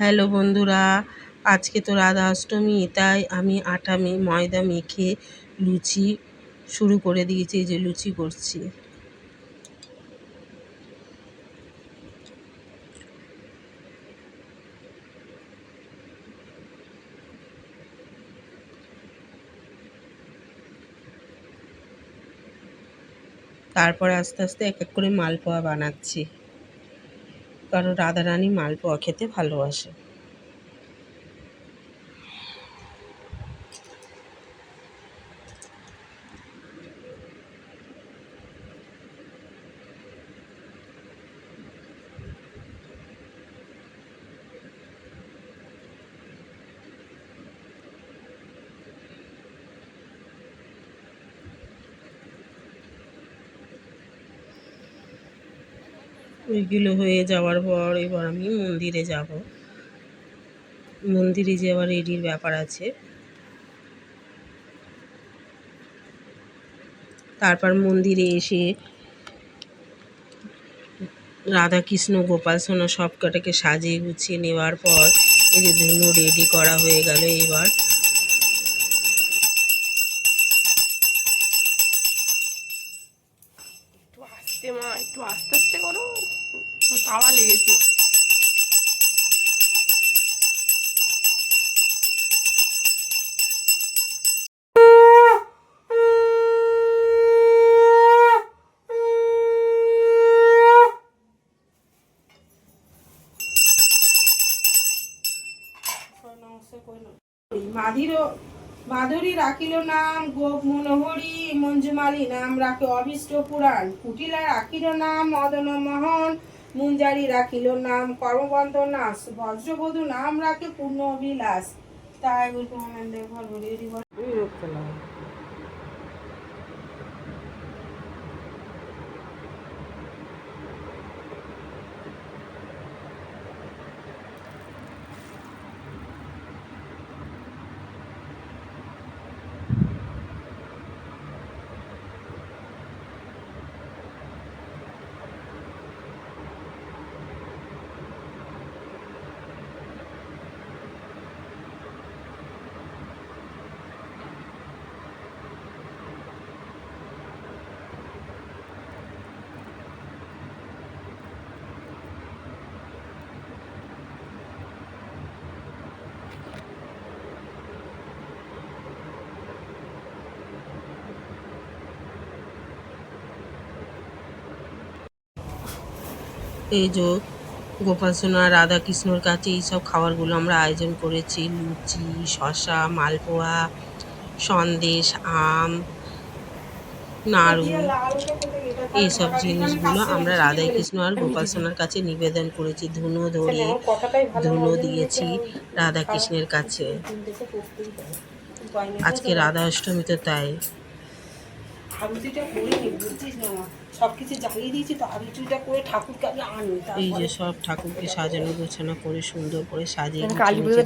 Hello বন্ধুরা, আজকে তো রাধা অষ্টমী, তাই আমি আটা মে, ময়দা মেখে লুচি শুরু করে দিয়েছি যে লুচি করছি। তারপর আস্তে আস্তে এক এক করে মালপোয়া বানাচ্ছি। কারণ রাধারানী মালপোয়া খেতে ভালোবাসে। ওইগুলো হয়ে যাওয়ার পর এবার আমি মন্দিরে যাব। মন্দিরে যাওয়ার রেডির ব্যাপার আছে। তারপর মন্দিরে এসে রাধা কৃষ্ণ গোপাল সোনা সব কটাকে সাজিয়ে গুছিয়ে নেওয়ার পর এই যে ধুনো রেডি করা হয়ে গেল এবার। একটু আস্তে আস্তে করো তাওয়া লেগেছে মাধিরও মাধুরী রাখিল নাম, গোপ মনোহরি, মঞ্জুমালী নাম রাখে অভিষ্ট পুরাণ। কুটিলা রাখিল নাম, মদন মোহন, মুঞ্জারি রাখিল নাম, কর্মবন্ধ নাশ বজ্রবধূ নাম রাখে পূর্ণ অভিলাষ। তাই এই যে গোপাল সোনা রাধা কৃষ্ণর কাছে এইসব খাবারগুলো আমরা আয়োজন করেছি। লুচি শশা মালপোয়া, সন্দেশ, আম, নাড়ু, এইসব জিনিসগুলো আমরা রাধা কৃষ্ণ আর গোপাল সোনার কাছে নিবেদন করেছি। ধুনো ধরে, ধুনো দিয়েছি রাধা কৃষ্ণের কাছে। আজকে রাধা অষ্টমী তো তাই। আরতিটা করিনি বুঝছিস না মা? সব কিছু জ্বালিয়ে দিয়েছি তো আরতিটা করে ঠাকুরকে আমি আনি এই যে সব ঠাকুরকে সাজানো গোছানো করে সুন্দর করে সাজিয়ে কালী পুজো